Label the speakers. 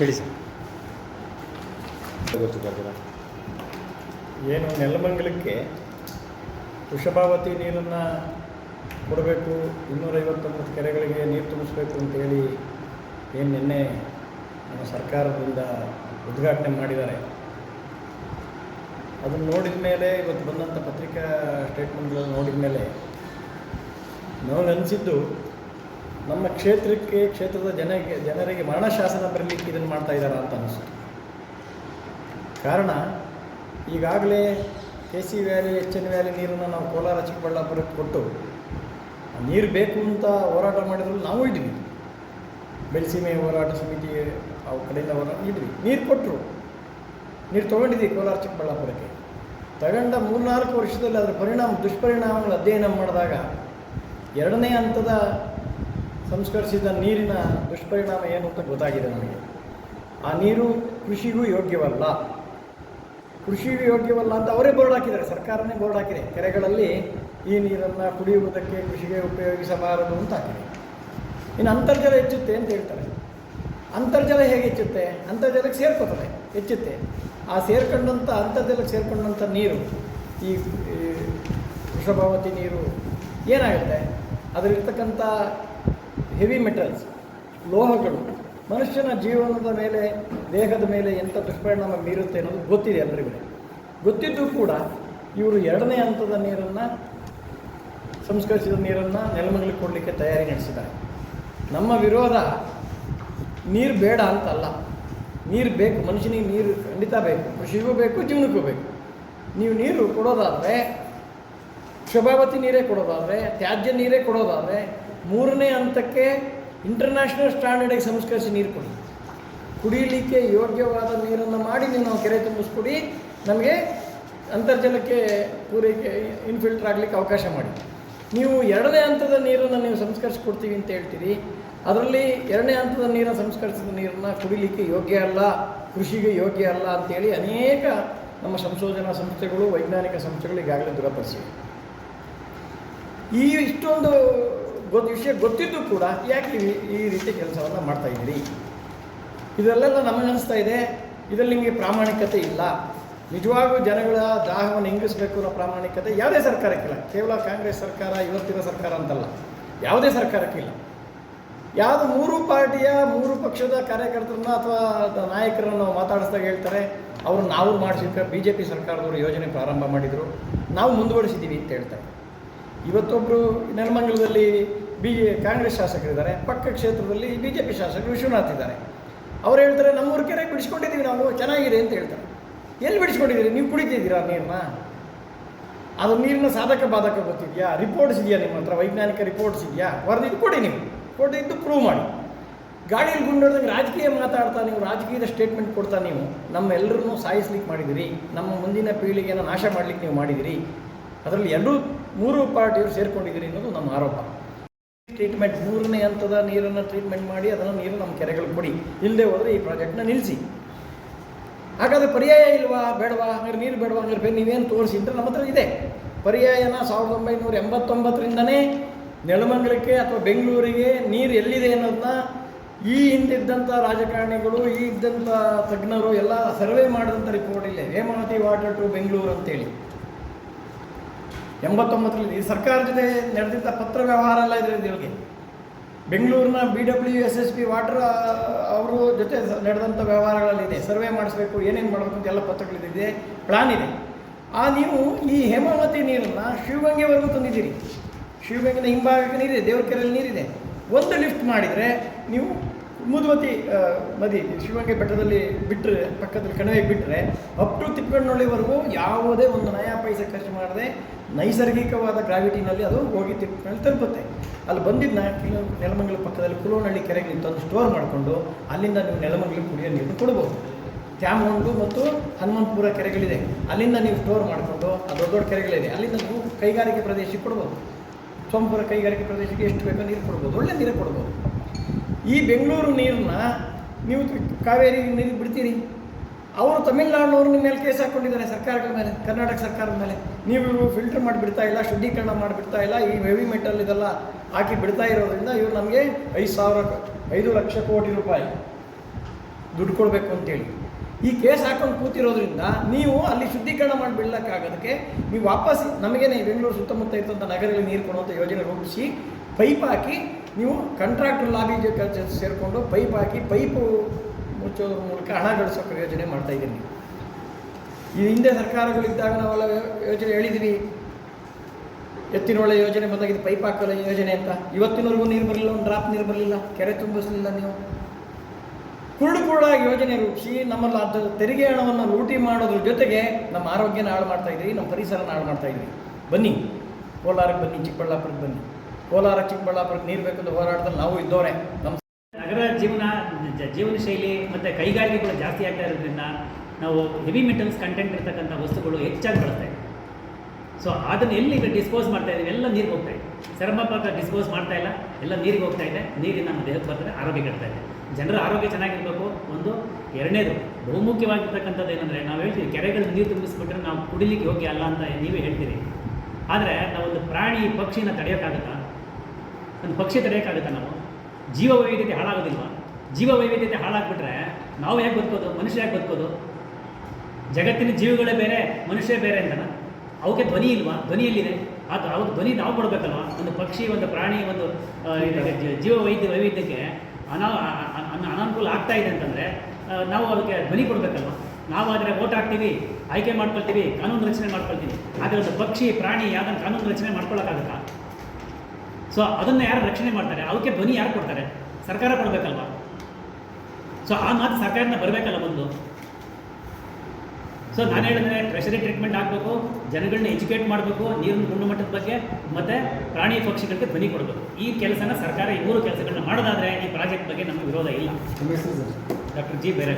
Speaker 1: ಹೇಳಿ ಸರ್.
Speaker 2: ಏನು, ನೆಲಮಂಗಲಕ್ಕೆ ವೃಷಭಾವತಿ ನೀರನ್ನು ಕೊಡಬೇಕು, ಇನ್ನೂರೈವತ್ತೊಂಬತ್ತು ಕೆರೆಗಳಿಗೆ ನೀರು ತುಂಬಿಸ್ಬೇಕು ಅಂತೇಳಿ ಏನು ನಿನ್ನೆ ನಮ್ಮ ಸರ್ಕಾರದಿಂದ ಉದ್ಘಾಟನೆ ಮಾಡಿದ್ದಾರೆ. ಅದನ್ನು ನೋಡಿದ ಮೇಲೆ, ಇವತ್ತು ಬಂದಂಥ ಪತ್ರಿಕಾ ಸ್ಟೇಟ್ಮೆಂಟ್ಗಳನ್ನು ನೋಡಿದ ಮೇಲೆ ನನಗನ್ಸಿದ್ದು ನಮ್ಮ ಕ್ಷೇತ್ರಕ್ಕೆ, ಕ್ಷೇತ್ರದ ಜನಕ್ಕೆ ಜನರಿಗೆ ಮರಣಶಾಸನ ಬರಲಿಕ್ಕೆ ಇದನ್ನು ಮಾಡ್ತಾ ಇದ್ದಾರಾ ಅಂತ ಅನಿಸ್ತು ಕಾರಣ, ಈಗಾಗಲೇ K C valley H N valley ನೀರನ್ನು ನಾವು ಕೋಲಾರ, ಚಿಕ್ಕಬಳ್ಳಾಪುರಕ್ಕೆ ಕೊಟ್ಟು ನೀರು ಬೇಕು ಅಂತ ಹೋರಾಟ ಮಾಡಿದ್ರು ನಾವು ಇದ್ವಿ. ಬೆಳಸೀಮೆ ಹೋರಾಟ ಸಮಿತಿ ಅವು ಕಡೆಯಿಂದ ಹೋರಾಟ ಇದ್ವಿ. ನೀರು ಕೊಟ್ಟರು ನೀರು ತೊಗೊಂಡಿದ್ವಿ ಕೋಲಾರ, ಚಿಕ್ಕಬಳ್ಳಾಪುರಕ್ಕೆ. ತಗೊಂಡ ಮೂರ್ನಾಲ್ಕು ವರ್ಷದಲ್ಲಿ ಅದರ ಪರಿಣಾಮ, ದುಷ್ಪರಿಣಾಮಗಳು ಅಧ್ಯಯನ ಮಾಡಿದಾಗ, ಎರಡನೇ ಹಂತದ ಸಂಸ್ಕರಿಸಿದ ನೀರಿನ ದುಷ್ಪರಿಣಾಮ ಏನು ಅಂತ ಗೊತ್ತಾಗಿದೆ ನನಗೆ ಆ ನೀರು ಕೃಷಿಗೂ ಯೋಗ್ಯವಲ್ಲ. ಕೃಷಿಗೂ ಯೋಗ್ಯವಲ್ಲ ಅಂತ ಅವರೇ ಬೋರ್ಡ್ ಹಾಕಿದ್ದಾರೆ, ಸರ್ಕಾರನೇ ಬೋರ್ಡ್ ಹಾಕಿದೆ. ಕೆರೆಗಳಲ್ಲಿ ಈ ನೀರನ್ನು ಕುಡಿಯುವುದಕ್ಕೆ ಕೃಷಿಗೆ ಉಪಯೋಗಿಸಬಾರದು ಅಂತ ಹಾಕಿದೆ. ಇನ್ನು ಅಂತರ್ಜಲ ಹೆಚ್ಚುತ್ತೆ ಅಂತ ಹೇಳ್ತಾರೆ. ಅಂತರ್ಜಲ ಹೇಗೆ ಹೆಚ್ಚುತ್ತೆ? ಅಂತರ್ಜಲಕ್ಕೆ ಸೇರ್ಕೊತದೆ, ಹೆಚ್ಚುತ್ತೆ. ಆ ಸೇರ್ಕೊಂಡಂಥ ಅಂತರ್ಜಲಕ್ಕೆ ಸೇರ್ಕೊಂಡಂಥ ನೀರು, ಈ ಈ, ವೃಷಭಾವತಿ ನೀರು ಏನಾಗುತ್ತೆ? ಅದರಲ್ಲಿರ್ತಕ್ಕಂಥ ಹೆವಿ ಮೆಟಲ್ಸ್, ಲೋಹಗಳು, ಮನುಷ್ಯನ ಜೀವನದ ಮೇಲೆ, ದೇಹದ ಮೇಲೆ ಎಂಥ ದುಷ್ಪರಿಣಾಮ ಬೀರುತ್ತೆ ಅನ್ನೋದು ಗೊತ್ತಿದೆ ಎಲ್ಲರಿಗೂ ಗೊತ್ತಿದ್ದು ಕೂಡ ಇವರು ಎರಡನೇ ಹಂತದ ನೀರನ್ನು, ಸಂಸ್ಕರಿಸಿದ ನೀರನ್ನು ನೆಲಮಂಗಲಿ ಕೊಡಲಿಕ್ಕೆ ತಯಾರಿ ನಡೆಸಿದ್ದಾರೆ. ನಮ್ಮ ವಿರೋಧ ನೀರು ಬೇಡ ಅಂತಲ್ಲ. ನೀರು ಬೇಕು, ಮನುಷ್ಯನಿಗೆ ನೀರು ಖಂಡಿತ ಬೇಕು, ಕೃಷಿಗೂ ಬೇಕು, ಜೀವನಕ್ಕೂ ಬೇಕು. ನೀವು ನೀರು ಕೊಡೋದಾದರೆ ಶೋಭಾವತಿ ನೀರೇ ಕೊಡೋದಾದರೆ, ತ್ಯಾಜ್ಯ ನೀರೇ ಕೊಡೋದಾದರೆ ಮೂರನೇ ಹಂತಕ್ಕೆ ಇಂಟರ್ನ್ಯಾಷನಲ್ ಸ್ಟ್ಯಾಂಡರ್ಡಿಗೆ ಸಂಸ್ಕರಿಸಿ ನೀರು ಕೊಡಿ. ಕುಡಿಯಲಿಕ್ಕೆ ಯೋಗ್ಯವಾದ ನೀರನ್ನು ಮಾಡಿ ನೀವು ನಾವು ಕೆರೆ ತುಂಬಿಸ್ಕೊಡಿ, ನಮಗೆ ಅಂತರ್ಜಲಕ್ಕೆ ಪೂರೈಕೆ ಇನ್ಫಿಲ್ಟರ್ ಆಗಲಿಕ್ಕೆ ಅವಕಾಶ ಮಾಡಿ. ನೀವು ಎರಡನೇ ಹಂತದ ನೀರನ್ನು ನೀವು ಸಂಸ್ಕರಿಸ್ಕೊಡ್ತೀವಿ ಅಂತ ಹೇಳ್ತೀರಿ. ಅದರಲ್ಲಿ ಎರಡನೇ ಹಂತದ ನೀರನ್ನು ಸಂಸ್ಕರಿಸಿದ ನೀರನ್ನು ಕುಡಿಲಿಕ್ಕೆ ಯೋಗ್ಯ ಅಲ್ಲ, ಕೃಷಿಗೆ ಯೋಗ್ಯ ಅಲ್ಲ ಅಂತೇಳಿ ಅನೇಕ ನಮ್ಮ ಸಂಶೋಧನಾ ಸಂಸ್ಥೆಗಳು, ವೈಜ್ಞಾನಿಕ ಸಂಸ್ಥೆಗಳು ಈಗಾಗಲೇ ದೃಢಪಡಿಸಿವೆ. ಈ ಇಷ್ಟೊಂದು ಗೊತ್ತು ವಿಷಯ ಗೊತ್ತಿದ್ದು ಕೂಡ ಯಾಕೆ ಈ- ರೀತಿ ಕೆಲಸವನ್ನು ಮಾಡ್ತಾ ಇದ್ದೀರಿ? ಇದರಲ್ಲೆಲ್ಲ ನಮಗನ್ನಿಸ್ತಾ ಇದೆ, ಇದರಲ್ಲಿ ನಿಮಗೆ ಪ್ರಾಮಾಣಿಕತೆ ಇಲ್ಲ. ನಿಜವಾಗೂ ಜನಗಳ ದಾಹವನ್ನು ಹಿಂಗಿಸಬೇಕು ಅನ್ನೋ ಪ್ರಾಮಾಣಿಕತೆ ಯಾವುದೇ ಸರ್ಕಾರಕ್ಕಿಲ್ಲ ಕೇವಲ ಕಾಂಗ್ರೆಸ್ ಸರ್ಕಾರ, ಇವತ್ತಿನ ಸರ್ಕಾರ ಅಂತಲ್ಲ. ಯಾವುದೇ ಸರ್ಕಾರಕ್ಕಿಲ್ಲ ಯಾವುದು ಮೂರು ಪಾರ್ಟಿಯ ಮೂರು ಪಕ್ಷದ ಕಾರ್ಯಕರ್ತರನ್ನ ಅಥವಾ ನಾಯಕರನ್ನು ಮಾತಾಡಿಸ್ದಾಗ ಹೇಳ್ತಾರೆ, ಅವರು ನಾವು ಮಾಡಿಸಿದ ಬಿ ಜೆ ಪಿ ಸರ್ಕಾರದವರು ಯೋಜನೆ ಪ್ರಾರಂಭ ಮಾಡಿದರು, ನಾವು ಮುಂದುವರಿಸಿದ್ದೀವಿ ಅಂತ ಹೇಳ್ತಾರೆ. ಇವತ್ತೊಬ್ಬರು ನೆಲಮಂಗಲದಲ್ಲಿ ಬಿ ಜೆ ಕಾಂಗ್ರೆಸ್ ಶಾಸಕರಿದ್ದಾರೆ, ಪಕ್ಕ ಕ್ಷೇತ್ರದಲ್ಲಿ ಬಿ ಜೆ ಪಿ ಶಾಸಕರು ವಿಶ್ವನಾಥ್ ಇದ್ದಾರೆ. ಅವ್ರು ಹೇಳ್ತಾರೆ, ನಮ್ಮೂರು ಕೆರೆ ಬಿಡಿಸ್ಕೊಂಡಿದ್ದೀವಿ ನಾವು, ಚೆನ್ನಾಗಿದೆ ಅಂತ ಹೇಳ್ತಾರೆ. ಎಲ್ಲಿ ಬಿಡಿಸ್ಕೊಂಡಿದ್ದೀರಿ? ನೀವು ಕುಡಿತಿದ್ದೀರಾ ನೀರನ್ನ ಅದು ನೀರಿನ ಸಾಧಕ ಬಾಧಕ ಗೊತ್ತಿದೆಯಾ? ರಿಪೋರ್ಟ್ಸ್ ಇದೆಯಾ ನಿಮ್ಮ ಹತ್ರ? ವೈಜ್ಞಾನಿಕ ರಿಪೋರ್ಟ್ಸ್ ಇದೆಯಾ? ವರದಿದ್ದು ಕೊಡಿ ನೀವು. ಕೊಟ್ಟಿದ್ದು ಪ್ರೂವ್ ಮಾಡಿ. ಗಾಡಿಯಲ್ಲಿ ಗುಂಡೋದಂಗೆ ರಾಜಕೀಯ ಮಾತಾಡ್ತಾ ನೀವು, ರಾಜಕೀಯದ ಸ್ಟೇಟ್ಮೆಂಟ್ ಕೊಡ್ತಾ ನೀವು ನಮ್ಮೆಲ್ಲರನ್ನೂ ಸಾಯಿಸ್ಲಿಕ್ಕೆ ಮಾಡಿದಿರಿ. ನಮ್ಮ ಮುಂದಿನ ಪೀಳಿಗೆಯನ್ನು ನಾಶ ಮಾಡಲಿಕ್ಕೆ ನೀವು ಮಾಡಿದಿರಿ. ಅದರಲ್ಲಿ ಎರಡೂ ಮೂರು ಪಾರ್ಟಿಯವರು ಸೇರಿಕೊಂಡಿದ್ದೀರಿ ಅನ್ನೋದು ನಮ್ಮ ಆರೋಪ. ಟ್ರೀಟ್ಮೆಂಟ್ ಮೂರನೇ ಹಂತದ ನೀರನ್ನು ಟ್ರೀಟ್ಮೆಂಟ್ ಮಾಡಿ, ಅದನ್ನು ನೀರು ನಮ್ಮ ಕೆರೆಗಳಿಗೆ ಕೊಡಿ. ಇಲ್ಲದೆ ಹೋದರೆ ಈ ಪ್ರಾಜೆಕ್ಟ್ನ ನಿಲ್ಲಿಸಿ ಹಾಗಾದರೆ ಪರ್ಯಾಯ ಇಲ್ವಾ? ಬೇಡವಾ? ಹಂಗಾರೆ ನೀರು ಬೇಡವಾ? ಹಂಗಾರೆ ಬೇರೆ ನೀವೇನು ತೋರಿಸಿ ಅಂತ ನಮ್ಮ ಹತ್ರ ಇದೆ. ಪರ್ಯಾಯನ ಸಾವಿರದ ಒಂಬೈನೂರ ಎಂಬತ್ತೊಂಬತ್ತರಿಂದನೇ ನೆಲಮಂಗಲಕ್ಕೆ ಅಥವಾ ಬೆಂಗಳೂರಿಗೆ ನೀರು ಎಲ್ಲಿದೆ ಅನ್ನೋದನ್ನ ಈ ಹಿಂದಿದ್ದಂಥ ರಾಜಕಾರಣಿಗಳು, ಈ ಇದ್ದಂಥ ತಜ್ಞರು ಎಲ್ಲ ಸರ್ವೆ ಮಾಡಿದಂಥ ರಿಪೋರ್ಟ್ ಇಲ್ಲೇ. ಹೇಮಾವತಿ ವಾಟರ್ ಟು ಬೆಂಗಳೂರು ಅಂತೇಳಿ. ಎಂಬತ್ತೊಂಬತ್ತರಲ್ಲಿ ಈ ಸರ್ಕಾರ ಜೊತೆ ನಡೆದಿದ್ದ ಪತ್ರ ವ್ಯವಹಾರ ಎಲ್ಲ ಇದೆ ಇವರಿಗೆ ಬೆಂಗಳೂರಿನ B W S S P water ಅವರು ಜೊತೆ ನಡೆದಂಥ ನಡೆದಂಥ ವ್ಯವಹಾರಗಳಲ್ಲಿದೆ ಸರ್ವೆ ಮಾಡಿಸ್ಬೇಕು, ಏನೇನು ಮಾಡಬೇಕು ಅಂತ ಎಲ್ಲ ಪತ್ರಗಳಿದೆ. ಪ್ಲಾನ್ ಇದೆ. ಆ, ನೀವು ಈ ಹೇಮಾವತಿ ನೀರನ್ನು ಶಿವಗಂಗೆವರೆಗೂ ತಂದಿದ್ದೀರಿ. ಶಿವಗಂಗೆನ ಹಿಂಭಾಗಕ್ಕೆ ನೀರಿದೆ ದೇವರ ಕೆರೆಯಲ್ಲಿ ನೀರಿದೆ. ಒಂದು ಲಿಫ್ಟ್ ಮಾಡಿದರೆ ನೀವು ಮುದುವತಿ ಮದಿ ಶಿವಗಂಗೆ ಬೆಟ್ಟದಲ್ಲಿ ಬಿಟ್ಟರೆ ಪಕ್ಕದಲ್ಲಿ ಕಣಿವೆ ಬಿಟ್ಟರೆ ಅಪ್ ಟು ತಿಪ್ಪಣ್ಣಳ್ಳಿವರೆಗೂ ಯಾವುದೇ ಒಂದು ನಯಾ ಪೈಸೆ ಖರ್ಚು ಮಾಡದೆ ನೈಸರ್ಗಿಕವಾದ ಗ್ರಾವಿಟಿನಲ್ಲಿ ಅದು ಹೋಗಿ ತಿಪ್ಪಣ್ಣಲ್ಲಿ ತಲುಪುತ್ತೆ. ಅಲ್ಲಿ ಬಂದಿದ್ದ ಕಿಲೋ ನೆಲಮಂಗಲ ಪಕ್ಕದಲ್ಲಿ ಕುಲೋನಹಳ್ಳಿ ಕೆರೆಗೆ ತಂದು ಸ್ಟೋರ್ ಮಾಡಿಕೊಂಡು, ಅಲ್ಲಿಂದ ನೀವು ನೆಲಮಂಗಲ ಕುಡಿಯೋ ನೀರು ಕೊಡ್ಬೋದು. ತ್ಯಾಮಗೊಂಡು ಮತ್ತು ಹನುಮಂತಪುರ ಕೆರೆಗಳಿದೆ. ಅಲ್ಲಿಂದ ನೀವು ಸ್ಟೋರ್ ಮಾಡಿಕೊಂಡು, ಆ ದೊಡ್ಡ ದೊಡ್ಡ ಕೆರೆಗಳಿದೆ. ಅಲ್ಲಿಂದ ನೀವು ಕೈಗಾರಿಕೆ ಪ್ರದೇಶಕ್ಕೆ ಕೊಡ್ಬೋದು. ಸೋಮಪುರ ಕೈಗಾರಿಕೆ ಪ್ರದೇಶಕ್ಕೆ ಎಷ್ಟು ಬೇಕೋ ನೀರು ಕೊಡ್ಬೋದು. ಒಳ್ಳೆ ನೀರು ಕೊಡ್ಬೋದು. ಈ ಬೆಂಗಳೂರು ನೀರನ್ನ ನೀವು ಕಾವೇರಿ ನೀರು ಬಿಡ್ತೀರಿ? ಅವರು ತಮಿಳ್ನಾಡಿನವ್ರ ನಿಮ್ಮ ಮೇಲೆ ಕೇಸ್ ಹಾಕ್ಕೊಂಡಿದ್ದಾರೆ ಸರ್ಕಾರಗಳ ಮೇಲೆ, ಕರ್ನಾಟಕ ಸರ್ಕಾರದ ಮೇಲೆ. ನೀವು ಇವರು ಫಿಲ್ಟರ್ ಮಾಡಿ ಬಿಡ್ತಾ ಇಲ್ಲ ಶುದ್ಧೀಕರಣ ಮಾಡಿ ಬಿಡ್ತಾ ಇಲ್ಲ, ಈ ಹೆವಿ ಮೆಟಲ್ ಇದೆಲ್ಲ ಹಾಕಿ ಬಿಡ್ತಾ ಇರೋದ್ರಿಂದ ಇವರು ನಮಗೆ ಐದು ಸಾವಿರ, ಐದು ಲಕ್ಷ ಕೋಟಿ ರೂಪಾಯಿ ದುಡ್ಡು ಕೊಡಬೇಕು ಅಂತೇಳಿ. ಈ ಕೇಸ್ ಹಾಕೊಂಡು ಕೂತಿರೋದ್ರಿಂದ ನೀವು ಅಲ್ಲಿ ಶುದ್ಧೀಕರಣ ಮಾಡಿ ಬಿಡ್ಲಕ್ಕಾಗೋದಕ್ಕೆ ನೀವು ವಾಪಸ್ ನಮಗೇನೆ ಬೆಂಗಳೂರು ಸುತ್ತಮುತ್ತ ಇರ್ತಂಥ ನಗರಗಳಲ್ಲಿ ನೀರು ಕೊಡುವಂಥ ಯೋಜನೆ ರೂಪಿಸಿ, ಪೈಪ್ ಹಾಕಿ ನೀವು ಕಂಟ್ರಾಕ್ಟರ್ ಲಾಬಿ ಜೊತೆ ಸೇರಿಕೊಂಡು ಪೈಪ್ ಹಾಕಿ ಪೈಪು ಮುಚ್ಚೋದ್ರ ಮೂಲಕ ಹಣ ಗಳಿಸೋ ಯೋಜನೆ ಮಾಡ್ತಾ ಇದ್ದೀನಿ ನೀವು. ಈ ಹಿಂದೆ ಸರ್ಕಾರಗಳಿದ್ದಾಗ ನಾವೆಲ್ಲ ಯೋಜನೆ ಹೇಳಿದ್ದೀವಿ ಎತ್ತಿನೊಳ್ಳೆ ಯೋಜನೆ ಬಂದಾಗ ಇದು ಪೈಪ್ ಹಾಕೋಲ್ಲ ಯೋಜನೆ ಅಂತ. ಇವತ್ತಿನವರೆಗೂ ನೀರು ಬರಲಿಲ್ಲ, ಒಂದು ಡ್ರಾಪ್ ನೀರು ಬರಲಿಲ್ಲ, ಕೆರೆ ತುಂಬಿಸಲಿಲ್ಲ ನೀವು. ಕುರುಡು ಕುರುಡಾಗಿ ಯೋಜನೆ ರೂಪಿಸಿ ನಮ್ಮಲ್ಲಿ ಅದು ತೆರಿಗೆ ಹಣವನ್ನು ಲೂಟಿ ಮಾಡೋದ್ರ ಜೊತೆಗೆ ನಮ್ಮ ಆರೋಗ್ಯನ ಹಾಳು ಮಾಡ್ತಾ ಇದ್ದೀವಿ ನಮ್ಮ ಪರಿಸರನ ಹಾಳು ಮಾಡ್ತಾ ಇದ್ದೀವಿ ಬನ್ನಿ, ಕೋಲಾರಕ್ಕೆ ಬನ್ನಿ, ಚಿಕ್ಕಬಳ್ಳಾಪುರಕ್ಕೆ ಬನ್ನಿ. ಕೋಲಾರ ಚಿಕ್ಕಬಳ್ಳಾಪುರಕ್ಕೆ ನೀರು ಬೇಕಂತ ಹೋರಾಟದಲ್ಲಿ ನಾವು ಇದ್ದವರೇ. ನಮ್ಮ
Speaker 1: ನಗರ ಜೀವನ ಜೀವನ ಶೈಲಿ ಮತ್ತು ಕೈಗಾರಿಕೆಗಳು ಜಾಸ್ತಿ ಆಗ್ತಾ ಇರೋದ್ರಿಂದ ನಾವು ಹೆವಿ ಮೆಟಲ್ಸ್ ಕಂಟೆಂಟ್ ಇರ್ತಕ್ಕಂಥ ವಸ್ತುಗಳು ಹೆಚ್ಚಾಗಿ ಬಳಸ್ತಾ ಸೊ ಅದನ್ನು ಎಲ್ಲಿ ಡಿಸ್ಪೋಸ್ ಮಾಡ್ತಾ ಇದ್ದೀವಿ? ಎಲ್ಲ ನೀರಿಗೆ ಹೋಗ್ತಾ ಇದೆ. ಚರ್ಮಪಾಕ ಡಿಸ್ಪೋಸ್ ಮಾಡ್ತಾ ಇಲ್ಲ. ಎಲ್ಲ ನೀರಿಗೆ ಹೋಗ್ತಾ ಇದೆ. ನೀರಿನ ನಮ್ಮ ದೇಹಕ್ಕೆ ಬರ್ತದೆ, ಆರೋಗ್ಯ ಕೆಡ್ತಾ ಇದೆ. ಜನರ ಆರೋಗ್ಯ ಚೆನ್ನಾಗಿರ್ಬೇಕು. ಒಂದು, ಎರಡನೇದು ಬಹುಮುಖ್ಯವಾಗಿರ್ತಕ್ಕಂಥದ್ದು ಏನಂದರೆ ನಾವು ಹೇಳ್ತೀವಿ ಕೆರೆಗಳಲ್ಲಿ ನೀರು ತುಂಬಿಸ್ಬಿಟ್ರೆ ನಾವು ಕುಡಿಲಿಕ್ಕೆ ಹೋಗಿ ಅಲ್ಲ ಅಂತ ನೀವೇ ಹೇಳ್ತೀರಿ. ಆದರೆ ನಾವೊಂದು ಪ್ರಾಣಿ ಪಕ್ಷಿನ ತಡೆಯೋಕ್ಕಾಗುತ್ತಾ? ಒಂದು ಪಕ್ಷಿ ತಡೆಯೋಕ್ಕಾಗುತ್ತಾ ನಾವು. ಜೀವ ವೈವಿಧ್ಯತೆ ಹಾಳಾಗೋದಿಲ್ವಾ? ಜೀವ ವೈವಿಧ್ಯತೆ ಹಾಳಾಗ್ಬಿಟ್ರೆ ನಾವು ಹೇಗೆ ಬದುಕೋದು? ಮನುಷ್ಯ ಹೇಗೆ ಬದುಕೋದು? ಜಗತ್ತಿನ ಜೀವಿಗಳೇ ಬೇರೆ ಮನುಷ್ಯ ಬೇರೆ ಅಂತನ? ಅವಕ್ಕೆ ಧ್ವನಿ ಇಲ್ವಾ? ಧ್ವನಿಯಲ್ಲಿದೆ ಅದು ಅವ್ರ ಧ್ವನಿ ನಾವು ಕೊಡಬೇಕಲ್ವಾ? ಒಂದು ಪಕ್ಷಿ, ಒಂದು ಪ್ರಾಣಿ, ಒಂದು ಜೀವ ವೈದ್ಯ ವೈವಿಧ್ಯಕ್ಕೆ ಅನಾ ಅನಾನುಕೂಲ ಆಗ್ತಾ ಇದೆ ಅಂತಂದರೆ ನಾವು ಅದಕ್ಕೆ ಧ್ವನಿ ಕೊಡಬೇಕಲ್ವ? ನಾವಾದರೆ ಓಟ್ ಹಾಕ್ತೀವಿ, ಆಯ್ಕೆ ಮಾಡ್ಕೊಳ್ತೀವಿ, ಕಾನೂನು ರಚನೆ ಮಾಡ್ಕೊಳ್ತೀವಿ. ಆದರೆ ಒಂದು ಪಕ್ಷಿ, ಪ್ರಾಣಿ ಯಾವ್ದನ್ನು ಕಾನೂನು ರಚನೆ ಮಾಡ್ಕೊಳ್ಳೋಕ್ಕಾಗುತ್ತಾ ಸೊ ಅದನ್ನು ಯಾರು ರಕ್ಷಣೆ ಮಾಡ್ತಾರೆ? ಅವಕ್ಕೆ ಧ್ವನಿ ಯಾರು ಕೊಡ್ತಾರೆ? ಸರ್ಕಾರ ಕೊಡಬೇಕಲ್ವಾ? ಸೊ ಆ ಮಾತು ಸರ್ಕಾರದಿಂದ ಬರಬೇಕಲ್ಲ ಬಂದು? ಸೊ ನಾನು ಹೇಳಿದ್ರೆ ಟ್ರೆಷರಿ ಟ್ರೀಟ್ಮೆಂಟ್ ಆಗಬೇಕು ಜನಗಳನ್ನ ಎಜುಕೇಟ್ ಮಾಡಬೇಕು ನೀರಿನ ಗುಣಮಟ್ಟದ ಬಗ್ಗೆ ಮತ್ತು ಪ್ರಾಣಿ ಪಕ್ಷಿಗಳಿಗೆ ಧ್ವನಿ ಕೊಡಬೇಕು. ಈ ಕೆಲಸನ ಸರ್ಕಾರ ಈ ಮೂರು ಕೆಲಸಗಳನ್ನ ಮಾಡೋದಾದರೆ ಈ ಪ್ರಾಜೆಕ್ಟ್ ಬಗ್ಗೆ ನಮಗೆ ವಿರೋಧ ಇಲ್ಲ. Doctor G. ಬೇರೆ